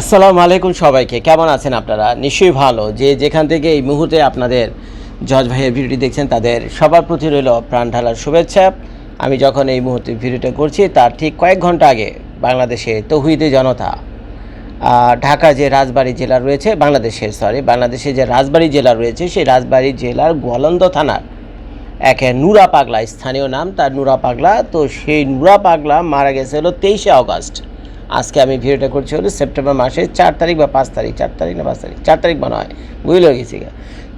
আসসালামু আলাইকুম সবাইকে। কেমন আছেন আপনারা? নিশ্চয়ই ভালো। যে যেখান থেকে এই মুহূর্তে আপনাদের জজ ভাইয়ের ভিডিওটি দেখছেন, তাদের সবার প্রতি রইল প্রাণ ঢালার শুভেচ্ছা। আমি যখন এই মুহূর্তে ভিডিওটা করছি, তার ঠিক কয়েক ঘণ্টা আগে বাংলাদেশে তৌহিদে জনতা ঢাকা যে রাজবাড়ী জেলা রয়েছে, বাংলাদেশের সরি বাংলাদেশে যে রাজবাড়ী জেলা রয়েছে, সেই রাজবাড়ী জেলার গোয়ালন্দ থানার এক নুরা পাগলা, স্থানীয় নাম, তার নুরা পাগলা। তো সেই নুরা পাগলা মারা গেছে হলো তেইশে আগস্ট। আজকে আমি ভিডিওটা করছি হলো সেপ্টেম্বর মাসের চার তারিখ বা পাঁচ তারিখ, চার তারিখ না পাঁচ তারিখ? চার তারিখ মনে হয় বুঝলে গেছি।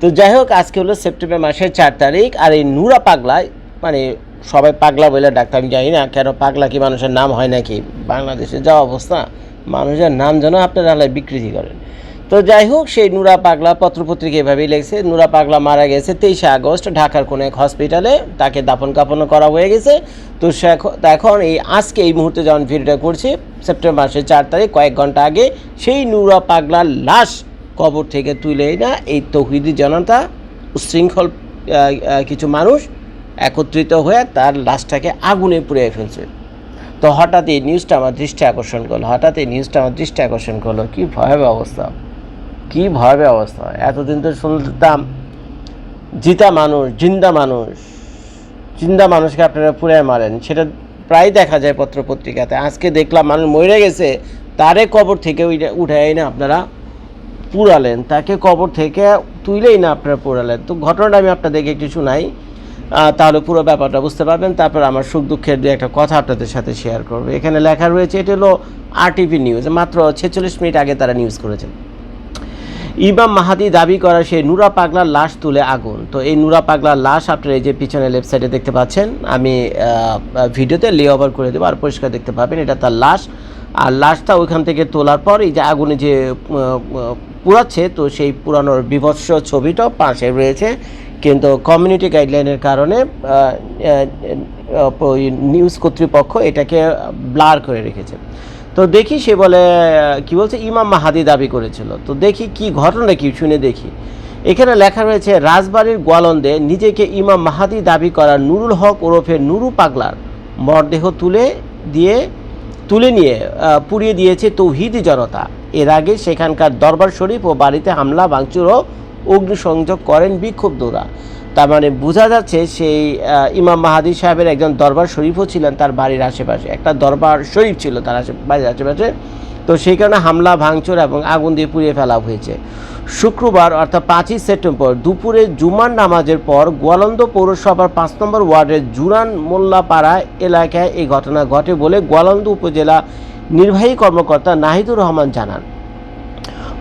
তো যাই হোক, আজকে হলো সেপ্টেম্বর মাসের চার তারিখ, আর এই নুরা পাগলা মানে সবাই পাগলা বলে ডাক্তার আমি জানি না কেন পাগলা কি মানুষের নাম হয় নাকি? বাংলাদেশে যা অবস্থা, মানুষের নাম যেন আপনারা বিকৃতি করেন তো যাই হোক, সেই নুরা পাগলা পত্রপত্রিকা এভাবেই লেগেছে নুরা পাগলা মারা গেছে তেইশে আগস্ট, ঢাকার কোনো এক হসপিটালে তাকে দাপন কাপন করা হয়ে গেছে। তো এখন- এই আজকে এই মুহূর্তে যখন ভিডিওটা করছি, সেপ্টেম্বর মাসের চার তারিখ, কয়েক ঘণ্টা আগে, সেই নুরা পাগলার লাশ কবর থেকে তুলে না এই তৌহিদি জনতা, উশৃঙ্খল কিছু মানুষ একত্রিত হয়ে তার লাশটাকে আগুনে পুড়িয়ে ফেলছে। তো হঠাৎ এই নিউজটা আমার দৃষ্টি আকর্ষণ করল। হঠাৎ এই নিউজটা আমার দৃষ্টি আকর্ষণ করল। কী ভয়াবহ অবস্থা। কি ভয়াবহ অবস্থা এতদিন তো শুনতাম, জিতা মানুষ, জিন্দা মানুষ, জিন্দা মানুষকে আপনারা পুড়ে মারেন। সেটা প্রায় দেখা যায় পত্র পত্রিকাতে আজকে দেখলাম মানুষ মরে গেছে, তারে কবর থেকে উইঠা- উঠাই না আপনারা পুরালেন তাকে কবর থেকে তুইলেই না আপনারা পুরালেন তো ঘটনাটা আমি আপনাদেরকে একটু শোনাই তাহলে পুরো ব্যাপারটা বুঝতে পারবেন। তারপর আমার সুখ দুঃখের দু একটা কথা আপনাদের সাথে শেয়ার করব। এখানে লেখা রয়েছে, এটা হলো আরটিভি নিউজ মাত্র ছেচল্লিশ মিনিট আগে তারা নিউজ করেছেন। ইমাম মাহাদি দাবি করা সেই নুরা পাগলার লাশ তুলে আগুন। তো এই নুরা পাগলার লাশ আপনারা এই যে পিছনে লেফট সাইডে দেখতে পাচ্ছেন আমি ভিডিওতে লে ওভার করে দেবো আর পরিষ্কার দেখতে পাবেন এটা তার লাশ। আর লাশটা ওইখান থেকে তোলার পর এই যে আগুনে যে আহ, তো সেই পুরানোর বিভৎস ছবিটাও পাশে রয়েছে। কিন্তু কমিউনিটি গাইডলাইনের কারণে নিউজ কর্তৃপক্ষ এটাকে ব্লার করে রেখেছে। তো দেখি সে বলে, কি বলছে, ইমাম মাহাদি দাবি করেছিল। তো দেখি কি ঘটনা কি, শুনে দেখি। এখানে লেখা রয়েছে, রাজবাড়ির গোয়ালন্দে নিজেকে ইমাম মাহাদি দাবি করা নুরুল হক ওরফে নুরু পাগলার মরদেহ তুলে দিয়ে, তুলে নিয়ে পুড়িয়ে দিয়েছে তৌহিদি জনতা। এর আগে সেখানকার দরবার শরীফ ও বাড়িতে হামলা, ভাঙচুর ও অগ্নিসংযোগ করেন বিক্ষুব্ধরা। তার মানে বোঝা যাচ্ছে সেই ইমাম মাহাদি সাহেবের একজন দরবার শরীফও ছিলেন তার বাড়ির আশেপাশে। একটা দরবার শরীফ ছিল তার আশে বাড়ির আশেপাশে। তো সেই কারণে হামলা, ভাঙচুর এবং আগুন দিয়ে পুড়িয়ে ফেলা হয়েছে। শুক্রবার, অর্থাৎ পাঁচই সেপ্টেম্বর, দুপুরে জুমার নামাজের পর গোয়ালন্দ পৌরসভার পাঁচ নম্বর ওয়ার্ডের জুরান মোল্লাপাড়া এলাকায় এই ঘটনা ঘটে বলে গোয়ালন্দ উপজেলা নির্বাহী কর্মকর্তা নাহিদুর রহমান জানান।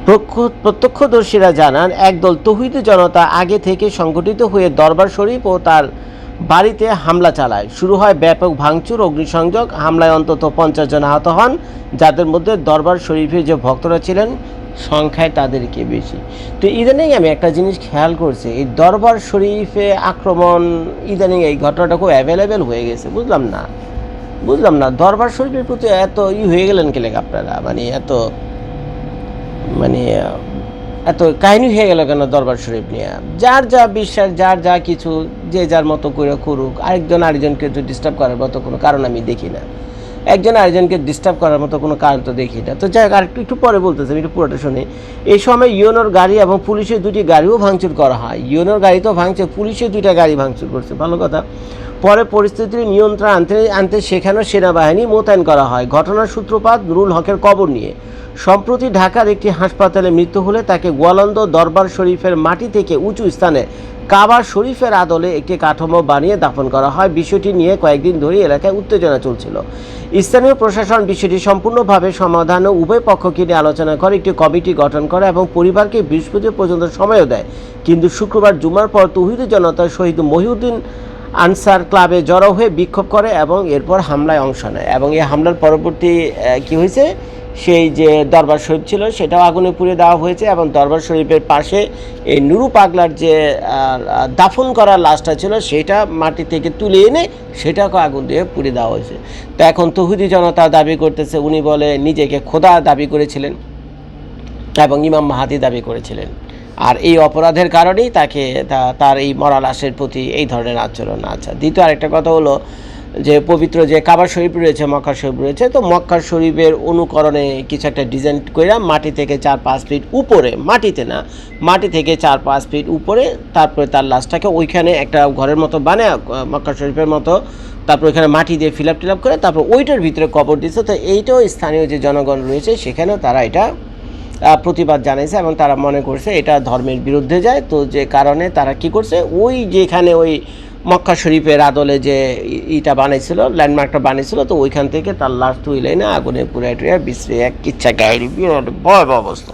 প্রত্যক্ষদর্শীরা জানান, একদল তৌহিদি জনতা আগে থেকে সংগঠিত হয়ে দরবার শরীফ ও তার বাড়িতে হামলা চালায়। শুরু হয় ব্যাপক ভাঙচুর, অগ্নিসংযোগ, হামলায় অন্তত পঞ্চাশ জন আহত হন, যাদের মধ্যে দরবার শরীফে যে ভক্তরা ছিলেন, সংখ্যায় তাদেরকে বেশি। তো ইদানিং আমি একটা জিনিস খেয়াল করছি, এই দরবার শরীফে আক্রমণ ইদানিং এই ঘটনাটা খুব অ্যাভেলেবেল হয়ে গেছে, বুঝলাম না। বুঝলাম না, দরবার শরীফের প্রতি এত ই হয়ে গেলেন কেলে আপনারা? মানে এত মানে এত কাহিনী হয়ে গেল কেন দরবার শরীফ নিয়ে? যার যা বিশ্বাস, যার যা কিছু, যে যার মতো করে করুক, আরেকজন আরেকজনকে তো ডিস্টার্ব করার মতো কোনো কারণ আমি দেখি না। একজন আরেকজনকে ডিস্টার্ব করার মতো কোনো কারণ তো দেখি না। তো যাই হোক, আরেকটু, একটু পরে বলতেছি, আমি একটু পুরোটা শুনি। এই সময় ইউনোর গাড়ি এবং পুলিশের দুটি গাড়িও ভাঙচুর করা হয়। ইউনোর গাড়ি তো ভাঙছে পুলিশের দুইটা গাড়ি ভাঙচুর করছে। ভালো কথা। পরে পরিস্থিতির নিয়ন্ত্রণ আনতে আনতে সেখানেও সেনাবাহিনী মোতায়েন করা হয়। ঘটনার সূত্রপাত নুরুল হকের কবর নিয়ে। সম্প্রতি ঢাকার একটি হাসপাতালে মৃত্যু হলে তাকে গোয়ালন্দ দরবার শরীফের মাটি থেকে উঁচু স্থানে কাবার শরীফের আদলে একটি কাঠামো বানিয়ে দাফন করা হয়। বিষয়টি নিয়ে কয়েকদিন ধরে এলাকায় উত্তেজনা চলছিল। স্থানীয় প্রশাসন বিষয়টি সম্পূর্ণভাবে সমাধান ও উভয় পক্ষকে নিয়ে আলোচনা করে, একটি কমিটি গঠন করে এবং পরিবারকে বৃহস্পতি পর্যন্ত সময়ও দেয়। কিন্তু শুক্রবার জুমার পর তৌহিদি জনতা শহীদ মহিউদ্দিন আনসার ক্লাবে জড়ো হয়ে বিক্ষোভ করে এবং এরপর হামলায় অংশ নেয়। এবং এই হামলার পরবর্তী কি হয়েছে? সেই যে দরবার শরীফ ছিল, সেটাও আগুনে পুড়িয়ে দেওয়া হয়েছে এবং দরবার শরীফের পাশে এই নুরু পাগলার যে দাফন করার লাশটা ছিল, সেটা মাটি থেকে তুলে এনে সেটাকে আগুন দিয়ে পুড়িয়ে দেওয়া হয়েছে। তো এখন তহুদি জনতা দাবি করতেছে, উনি বলে নিজেকে খোদা দাবি করেছিলেন এবং ইমাম মাহাদি দাবি করেছিলেন। আর এই অপরাধের কারণেই তাকে তার এই মরা লাশের প্রতি এই ধরনের আচরণ আচ্ছা দ্বিতীয় আরেকটা কথা হলো যে পবিত্র যে কাবার শরীফ রয়েছে মক্কা শরীফ রয়েছে, তো মক্কা শরীফের অনুকরণে কিছু একটা ডিজাইন করে মাটি থেকে চার পাঁচ ফিট উপরে, মাটিতে না, মাটি থেকে চার পাঁচ ফিট উপরে তারপরে তার লাশটাকে ওইখানে একটা ঘরের মতো বানায় মক্কা শরীফের মতো তারপর ওইখানে মাটি দিয়ে ফিল আপ টিল আপ করে তারপর ওইটার ভিতরে কবর দিচ্ছে তো এইটাও স্থানীয় যে জনগণ রয়েছে, সেখানেও তারা এটা প্রতিবাদ জানাইছে এবং তারা মনে করছে এটা ধর্মের বিরুদ্ধে যায়। তো যে কারণে তারা কি করছে? ওই যেখানে ওই মক্কা শরীফের আদলে যে ইটা বানাইছিল, ল্যান্ডমার্কটা বানিয়েছিল তো ওইখান থেকে তার লাশ তুইলে না আগুনে পুরে টুয়ে বিশ্বে এক কিচ্ছা গাড়ি বিরাট ভয়াবহ অবস্থা।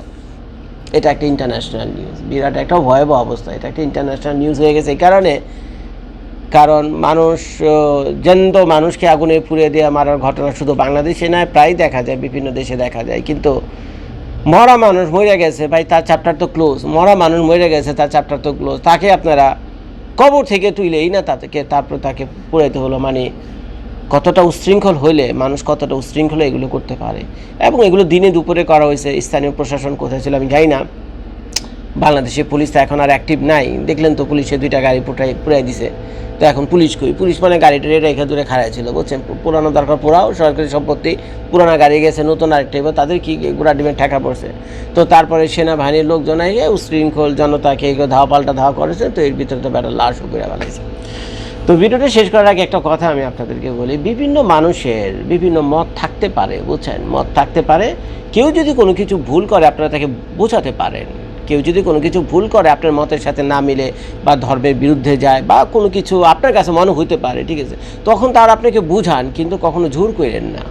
এটা একটা ইন্টারন্যাশনাল নিউজ বিরাট একটা ভয়াবহ অবস্থা। এটা একটা ইন্টারন্যাশনাল নিউজ হয়ে গেছে। এই কারণে কারণ মানুষ জ্যান্ত মানুষকে আগুনে পুড়িয়ে দেওয়া মারার ঘটনা শুধু বাংলাদেশে নয়, প্রায় দেখা যায়, বিভিন্ন দেশে দেখা যায়। কিন্তু মরা মানুষ মরে গেছে, ভাই, তার চ্যাপ্টার তো ক্লোজ মরা মানুষ মরে গেছে, তার চ্যাপ্টার তো ক্লোজ তাকে আপনারা কবর থেকে তুইলেই না তাকে তারপর তাকে পুরাইতে হলো। মানে কতটা উচ্ছৃঙ্খল হইলে, মানুষ কতটা উচ্ছৃঙ্খল এগুলো করতে পারে। এবং এগুলো দিনে দুপুরে করা হয়েছে, স্থানীয় প্রশাসন কোথায় ছিল আমি জানি না। বাংলাদেশের পুলিশ তো এখন আর অ্যাক্টিভ নাই। দেখলেন তো পুলিশে দুইটা গাড়ি পুটাই পুরাই দিছে। তো এখন পুলিশ কই? পুলিশ মানে গাড়িটা রেখে দূরে খাড়াই ছিল, বুঝছেন? পু- পুরানো দরকার, পুরাও সরকারি সম্পত্তি, পুরানো গাড়ি গেছে, নতুন আরেকটা, এবার তাদের কি গোড়া ডিমের ঠেকা পড়ছে? তো তারপরে সেনাবাহিনীর লোকজন এসে উশৃঙ্খল জনতাকে এগুলো ধাওয়া পাল্টা ধাওয়া করেছে, তো এর ভিতরে তো বেটা লাশ উপরে ফেলাইছে তো ভিডিওটা শেষ করার আগে একটা কথা আমি আপনাদেরকে বলি, বিভিন্ন মানুষের বিভিন্ন মত থাকতে পারে, বুঝছেন? মত থাকতে পারে, কেউ যদি কোনো কিছু ভুল করে, আপনারা তাকে বোঝাতে পারেন। কেউ যদি কোনো কিছু ভুল করে, আপনার মতের সাথে না মিলে বা ধর্মের বিরুদ্ধে যায় বা কোনো কিছু আপনার কাছে মনে হইতে পারে, ঠিক আছে? তখন তার আপনাকে বুঝান, কিন্তু কখনো জোর করেন না।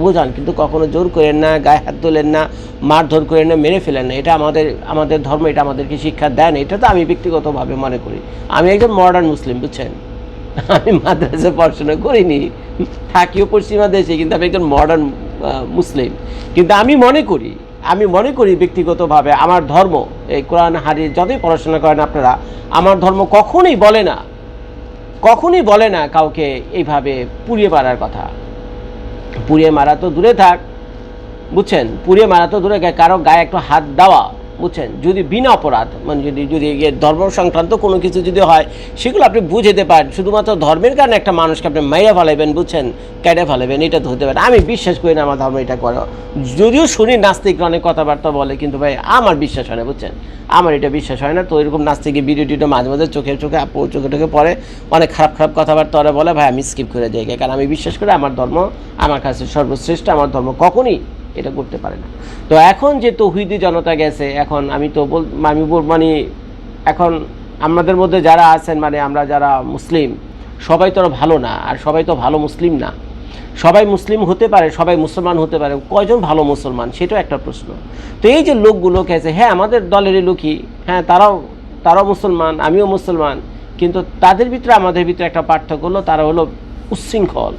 বুঝান, কিন্তু কখনো জোর করেন না, গায়ে হাত তোলেন না, মারধর করেন না, মেরে ফেলেন না। এটা আমাদের আমাদের ধর্ম, এটা আমাদেরকে শিক্ষা দেন এটা তো আমি ব্যক্তিগতভাবে মনে করি। আমি একজন মডার্ন মুসলিম বুঝছেন? আমি মাদ্রাসা পড়াশোনা করিনি। থাকিও পশ্চিমা দেশে, কিন্তু আমি একজন মডার্ন মুসলিম কিন্তু আমি মনে করি আমি মনে করি ব্যক্তিগতভাবে আমার ধর্ম, এই কোরআন হারি যতই পড়াশোনা করেন আপনারা, আমার ধর্ম কখনই বলে না, কখনই বলে না কাউকে এইভাবে পুড়িয়ে মারার কথা। পুড়িয়ে মারা তো দূরে থাক, বুঝছেন? পুড়িয়ে মারা তো দূরে, কারও গায়ে একটু হাত দেওয়া বুঝছেন? যদি বিনা অপরাধ মানে যদি যদি ধর্ম সংক্রান্ত কোনো কিছু যদি হয়, সেগুলো আপনি বুঝে যেতে পারেন। শুধুমাত্র ধর্মের কারণে একটা মানুষকে আপনি মাইরা ফেলাইবেন, বুঝছেন? কেটে ফেলাবেন এটা ধরতে পারেন আমি বিশ্বাস করি না আমার ধর্ম এটা করে। যদিও শুনি নাস্তিকরা অনেক কথাবার্তা বলে, কিন্তু ভাই, আমার বিশ্বাস হয় না, বুঝছেন? আমার এটা বিশ্বাস হয় না। তো এরকম নাস্তিকের ভিডিও টিডিও মাঝে মাঝে চোখে চোখে চোখে, টোখে পড়ে। অনেক খারাপ খারাপ কথাবার্তা ওরা বলে, ভাই, আমি স্কিপ করে যাই। কারণ আমি বিশ্বাস করি আমার ধর্ম আমার কাছে সর্বশ্রেষ্ঠ। আমার ধর্ম কখনই এটা করতে পারে না। তো এখন যে তৌহিদি জনতা গেছে, এখন আমি তো বল, আমি মানে এখন আমাদের মধ্যে যারা আছেন মানে আমরা যারা মুসলিম, সবাই তো ভালো না, আর সবাই তো ভালো মুসলিম না। সবাই মুসলিম হতে পারে, সবাই মুসলমান হতে পারে, কয়জন ভালো মুসলমান? সেটাও একটা প্রশ্ন। তো এই যে লোকগুলো গেছে হ্যাঁ আমাদের দলেরই লোকই হ্যাঁ তারাও তারাও মুসলমান, আমিও মুসলমান, কিন্তু তাদের ভিতরে, আমাদের ভিতরে একটা পার্থক্য হলো, তারা হলো উচ্ছৃঙ্খল।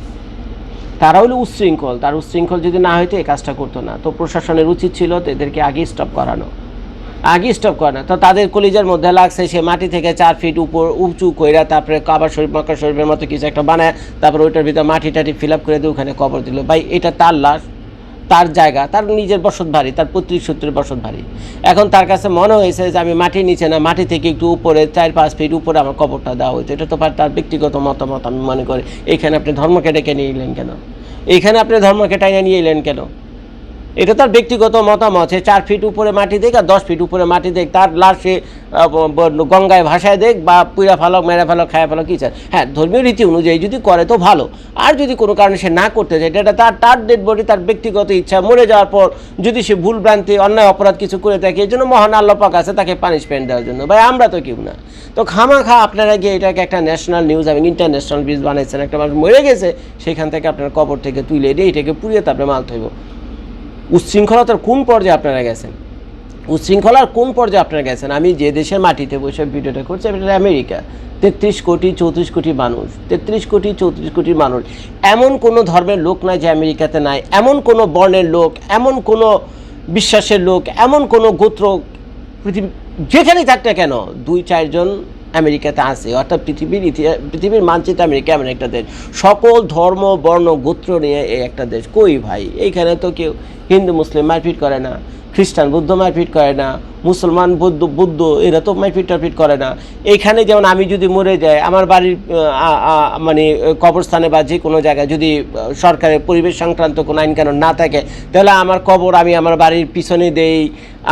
তারা হলো উচ্ছৃঙ্খল। তার উচ্ছৃঙ্খল যদি না হইতো এই কাজটা করতো না। তো প্রশাসনের উচিত ছিল এদেরকে আগে স্টপ করানো। আগে স্টপ করানো। তো তাদের কলিজার মধ্যে লাগছে, সে মাটি থেকে চার ফিট উপর উঁচু কইরা তারপরে কাবার শরীফ মক্কা শরীফের মতো কিছু একটা বানায়, তারপরে ওইটার ভিতরে মাটি টাটি ফিল আপ করে দিয়ে ওখানে কবর দিল। ভাই, এটা তার লাশ। তার জায়গা, তার নিজের বসত ভারী তার পৈতৃক সূত্রের বসত ভারী এখন তার কাছে মনে হয়েছে যে আমি মাটির নিচে না মাটি থেকে একটু উপরে, চার পাঁচ ফিট উপরে আমার কবরটা দেওয়া হয়েছে। এটা তো তার ব্যক্তিগত মতামত, আমি মনে করি। এখানে আপনি ধর্মকে ডেকে নিয়ে এলেন কেন? এইখানে আপনি ধর্মকে টাইনে নিয়ে এলেন কেন? এটা তার ব্যক্তিগত মতামত, সে চার ফিট উপরে মাটি দেখ আর দশ ফিট উপরে মাটি দেখ, তার লাশে সে গঙ্গায় ভাসায় দেখ বা পুইরা ফালক, মেরা ফালক, খায়া ফালক, কী চায়। হ্যাঁ ধর্মীয় রীতি অনুযায়ী যদি করে তো ভালো। আর যদি কোনো কারণে সে না করতে চায়, এটা তার তার ডেড বডি তার ব্যক্তিগত ইচ্ছা, মরে যাওয়ার পর যদি সে ভুল ভ্রান্তি, অন্যায়, অপরাধ কিছু করে থাকে, এই জন্য মহান আল্লাহ পাক আছে তাকে পানিশমেন্ট দেওয়ার জন্য। ভাই, আমরা তো কেউ না। তো খামাখা আপনারা গিয়ে এটাকে একটা ন্যাশনাল নিউজ এবং ইন্টারন্যাশনাল নিউজ বানাইছেন, একটা মানুষ মরে গেছে, সেখান থেকে আপনার কবর থেকে তুলে দিয়ে এটাকে পুড়িয়ে তারপরে মাল থইব। উচ্ছৃঙ্খলতার কোন পর্যায়ে আপনারা গেছেন? উচ্ছৃঙ্খলার কোন পর্যায়ে আপনারা গেছেন? আমি যে দেশের মাটিতে বসে ভিডিওটা করছি এটা আমেরিকা। তেত্রিশ কোটি, চৌত্রিশ কোটি মানুষ। তেত্রিশ কোটি, চৌত্রিশ কোটি মানুষ। এমন কোনো ধর্মের লোক নাই যে আমেরিকাতে নাই। এমন কোনো বর্ণের লোক, এমন কোনো বিশ্বাসের লোক, এমন কোনো গোত্র পৃথিবী যেখানেই থাক না কেন, দুই, চারজন আমেরিকাতে আছে, অর্থাৎ পৃথিবীর ইতিহাস পৃথিবীর মানচিত্র আমেরিকা এমন একটা দেশ। সকল ধর্ম, বর্ণ, গোত্র নিয়ে এই একটা দেশ। কই ভাই? এইখানে তো কেউ হিন্দু, মুসলিম মারপিট করে না। খ্রিস্টান বুদ্ধ মারপিট করে না, মুসলমান বৌদ্ধ, বুদ্ধ, এরা তো মাইপিট টাইপিট করে না। এইখানে যেমন আমি যদি মরে যাই, আমার বাড়ির মানে কবরস্থানে বা যে কোনো জায়গায় যদি সরকারের পরিবেশ সংক্রান্ত কোনো আইন কানুন না থাকে, তাহলে আমার কবর আমি আমার বাড়ির পিছনে দেই,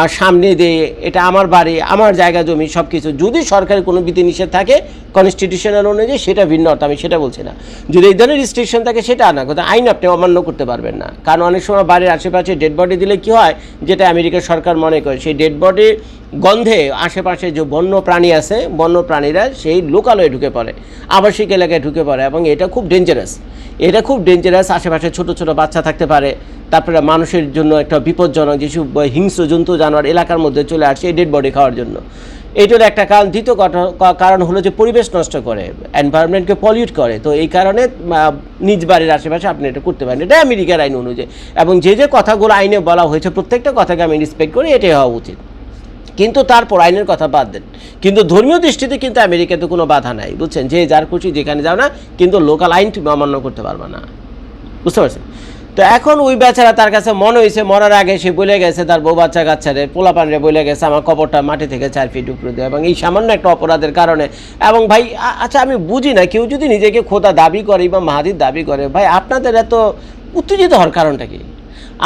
আর সামনে দেই, এটা আমার বাড়ি, আমার জায়গা জমি সব কিছু যদি সরকারের কোনো বিধিনিষেধ থাকে কনস্টিটিউশনাল অনুযায়ী সেটা ভিন্ন অর্থ, আমি সেটা বলছি না। যদি এই ধরনের রেস্ট্রিকশন থাকে, সেটা না, কিন্তু আইন আপনি অমান্য করতে পারবেন না। কারণ অনেক সময় বাড়ির আশেপাশে ডেড বডি দিলে কি হয়, যেটা আমেরিকার সরকার মনে করে, সেই ডেড বডি গন্ধে আশেপাশে যে বন্য প্রাণী আছে বন্য প্রাণীরা সেই লোকালয়ে ঢুকে পড়ে, আবাসিক এলাকায় ঢুকে পড়ে এবং এটা খুব ডেঞ্জারাস এটা খুব ডেঞ্জারাস আশেপাশে ছোট ছোট বাচ্চা থাকতে পারে, তারপরে মানুষের জন্য একটা বিপজ্জনক যেসব হিংস্র জন্তু জানোয়ার এলাকার মধ্যে চলে আসছে এই ডেড বডি খাওয়ার জন্য। এইটার একটা কারণ, দ্বিতীয় কারণ হলো যে পরিবেশ নষ্ট করে এনভায়রনমেন্টকে পলিউট করে। তো এই কারণে নিজ বাড়ির আশেপাশে আপনি এটা করতে পারেন। এটা আমেরিকার আইন অনুযায়ী। এবং যে যে কথাগুলো আইনে বলা হয়েছে, প্রত্যেকটা কথাকে আমি রেসপেক্ট করি, এটাই হওয়া উচিত। কিন্তু তারপর আইনের কথা বাদ দেন। কিন্তু ধর্মীয় দৃষ্টিতে কিন্তু আমেরিকাতে কোনো বাধা নাই, বুঝছেন? যে যার খুশি যেখানে যাও না, কিন্তু লোকাল আইন তুমি অমান্য করতে পারবে না। বুঝতে পারছেন? তো এখন ওই বেচারা তার কাছে মনে হয়েছে, মরার আগে সে বলে গেছে, তার বউ বাচ্চা কাচ্চারে পোলা পানরে বলে গেছে, আমার কবরটা মাটি থেকে চার ফিট উপরে দেয় এবং এই সামান্য একটা অপরাধের কারণে, এবং ভাই আচ্ছা আমি বুঝি না, কেউ যদি নিজেকে খোদা দাবি করে বা মাহাদির দাবি করে, ভাই, আপনাদের এত উত্তেজিত হওয়ার কারণটা কি?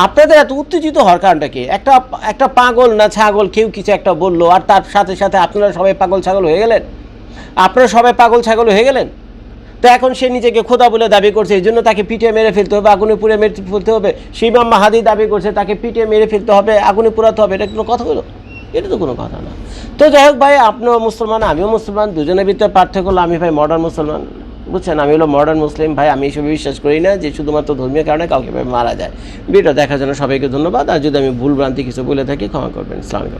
আপনাদের এত উত্তেজিত হওয়ার কারণটা কি? একটা একটা পাগল না ছাগল কেউ কিছু একটা বলল, আর তার সাথে সাথে আপনারা সবাই পাগল ছাগল হয়ে গেলেন? আপনারা সবাই পাগল ছাগল হয়ে গেলেন? তো এখন সে নিজেকে খোদা বলে দাবি করছে, এই জন্য তাকে পিঠে মেরে ফেলতে হবে, আগুনে পুড়ে মেরে ফেলতে হবে। শিবাম মাহাদি দাবি করছে, তাকে পিঠে মেরে ফেলতে হবে, আগুনে পোড়াতে হবে, এটা কোনো কথা হলো? এটা তো কোনো কথা না। তো যাই হোক ভাই, আপনিও মুসলমান, আমিও মুসলমান, দুজনের ভিতরে পার্থক্য হলো আমি ভাই মডার্ন মুসলমান। বুঝছেন, আমি হলো মডার্ন মুসলিম ভাই, আমি এসবে বিশ্বাস করি না যে শুধুমাত্র ধর্মীয় কারণে কাউকে মারা যায়। ভিডিও দেখার জন্য সবাইকে ধন্যবাদ, আর যদি আমি ভুল ভ্রান্তি কিছু বলে থাকি, ক্ষমা করবেন। ইসলামিক